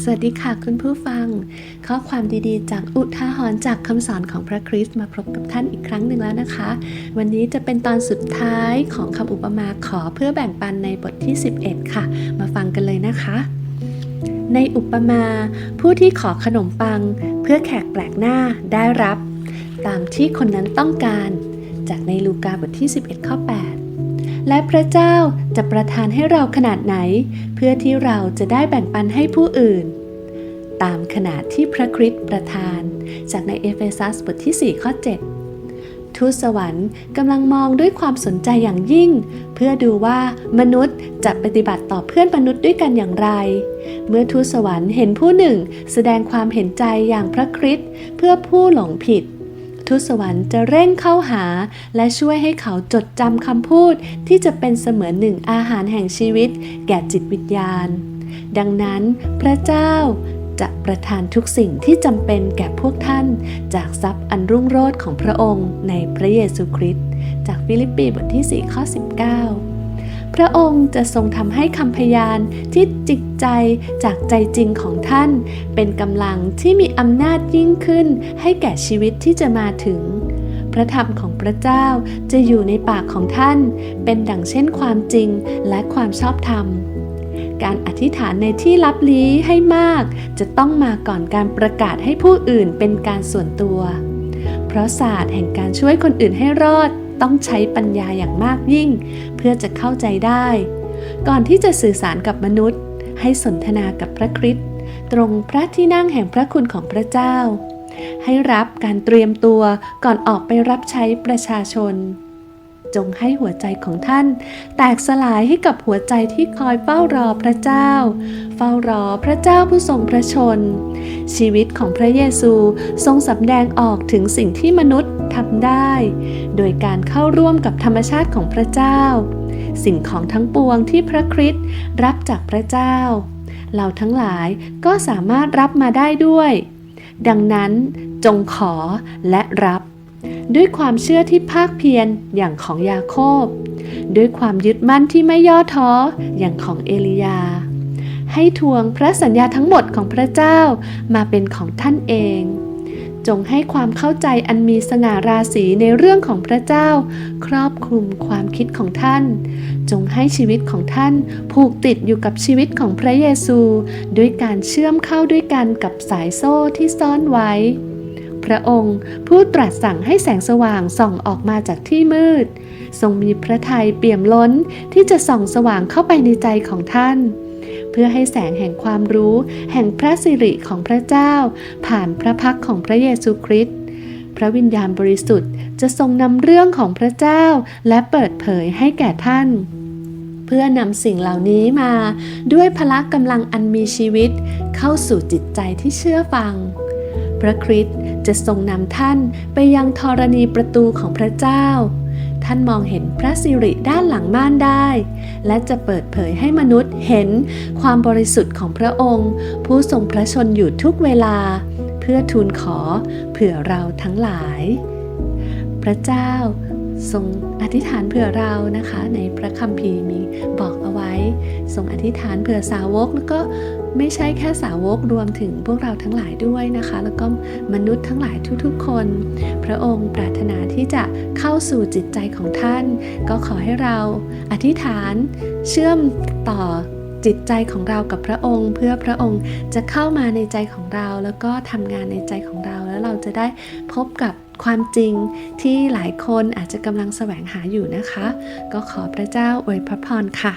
สวัสดีค่ะคุณผู้ฟัง ข้อความดีๆ จากอุทาหรณ์จากคำสอนของพระคริสต์มาพบกับท่านอีกครั้งหนึ่งแล้วนะคะ วันนี้จะเป็นตอนสุดท้ายของคำอุปมาขอเพื่อแบ่งปันในบทที่ 11 ค่ะ มาฟังกันเลยนะคะ ในอุปมา ผู้ที่ขอขนมปังเพื่อแขกแปลกหน้าได้รับ ตามที่คนนั้นต้องการ จากในลูกาบทที่ 11 ข้อ 8 และพระเจ้าจะประทานให้เราขนาดไหน เพื่อที่เราจะได้แบ่งปันให้ผู้อื่น ตามขนาดที่พระคริสต์ประทาน จากในเอเฟซัสบทที่ 4 ข้อ 7 ทูตสวรรค์กำลังมองด้วยความสนใจอย่างยิ่ง เพื่อดูว่ามนุษย์จะปฏิบัติต่อเพื่อนมนุษย์ด้วยกันอย่างไร เมื่อทูตสวรรค์เห็นผู้หนึ่ง แสดงความเห็นใจอย่างพระคริสต์เพื่อผู้หลงผิด ทูตสวรรค์จะเร่งเข้าหา และช่วยให้เขาจดจำคำพูดที่จะเป็นเสมือนหนึ่งอาหารแห่งชีวิต แก่จิตวิญญาณ ดังนั้นพระเจ้าจะประทานทุกสิ่งที่จำเป็นแก่พวกท่านจากทรัพย์อันรุ่งโรจน์ของพระองค์ในพระเยซูคริสต์จากฟิลิปปีบทที่ 4 ข้อ 19 พระองค์จะทรงทำให้คำพยานที่จิตใจจากใจจริงของท่าน เป็นกำลังที่มีอำนาจยิ่งขึ้นให้แก่ชีวิตที่จะมาถึง พระธรรมของพระเจ้าจะอยู่ในปากของท่าน เป็นดังเช่นความจริงและความชอบธรรม การอธิษฐานในที่ลับลี้ให้มาก จะต้องมาก่อนการประกาศให้ผู้อื่นเป็นการส่วนตัว เพราะศาสตร์แห่งการช่วยคนอื่นให้รอด ต้องใช้ปัญญาอย่างมากยิ่ง เพื่อจะเข้าใจได้ ก่อนที่จะสื่อสารกับมนุษย์ ให้สนทนากับพระคริสต์ตรงพระที่นั่งแห่งพระคุณของพระเจ้า ให้รับการเตรียมตัวก่อนออกไปรับใช้ประชาชน จงให้หัวใจของท่าน แตกสลายให้กับหัวใจที่คอยเฝ้ารอพระเจ้า เฝ้ารอพระเจ้าผู้ทรงพระชน ชีวิตของพระเยซูทรงสำแดงออกถึงสิ่งที่มนุษย์ ทำได้ โดยการเข้าร่วมกับธรรมชาติของพระเจ้า สิ่งของทั้งปวงที่พระคริสต์รับจากพระเจ้า เราทั้งหลายก็สามารถรับมาได้ด้วย ดังนั้นจงขอและรับ ด้วยความเชื่อที่ภาคเพียรอย่างของยาโคบ ด้วยความยึดมั่นที่ไม่ย่อท้ออย่างของเอลียาให้ทวงพระสัญญาทั้งหมดของพระเจ้ามาเป็นของท่านเอง จงให้ความเข้าใจอันมีสง่าราศีในเรื่องของพระเจ้า ครอบคลุมความคิดของท่าน จงให้ชีวิตของท่านผูกติดอยู่กับชีวิตของพระเยซู ด้วยการเชื่อมเข้าด้วยกันกับสายโซ่ที่ซ่อนไว้ พระองค์ผู้ตรัสสั่งให้แสงสว่างส่องออกมาจากที่มืด ทรงมีพระทัยเปี่ยมล้นที่จะส่องสว่างเข้าไปในใจของท่าน เพื่อให้แสงแห่งความรู้ แห่งพระสิริของพระเจ้า ผ่านพระพักของพระเยซูคริสต์พระวิญญาณบริสุทธิ์จะทรงนำเรื่องของพระเจ้าและเปิดเผยให้แก่ท่านเพื่อนำสิ่งเหล่านี้มาด้วยพละกำลังอันมีชีวิตเข้าสู่จิตใจที่เชื่อฟัง พระคริสต์จะทรงนำท่านไปยังธรณีประตูของพระเจ้า ท่านมองเห็นพระสิริด้านหลังม่านได้ และจะเปิดเผยให้มนุษย์เห็นความบริสุทธิ์ของพระองค์ ผู้ทรงพระชนอยู่ทุกเวลา เพื่อทูลขอเผื่อเราทั้งหลาย พระเจ้า ทรงอธิษฐานเผื่อเรานะคะ ในพระคัมภีร์มีบอกเอาไว้ทรงอธิษฐานเผื่อสาวกแล้วก็ไม่ใช่แค่สาวกรวมถึงพวกเราทั้งหลายด้วยนะคะ แล้วก็มนุษย์ทั้งหลายทุกๆคน พระองค์ปรารถนาที่จะเข้าสู่จิตใจของท่าน ก็ขอให้เราอธิษฐานเชื่อมต่อจิตใจของเรากับพระองค์ เพื่อพระองค์จะเข้ามาในใจของเรา แล้วก็ทำงานในใจของเราแล้วเราจะได้พบกับ ความจริงที่หลายคนอาจจะกำลังแสวงหาอยู่นะคะ ก็ขอพระเจ้าอวยพระพรค่ะ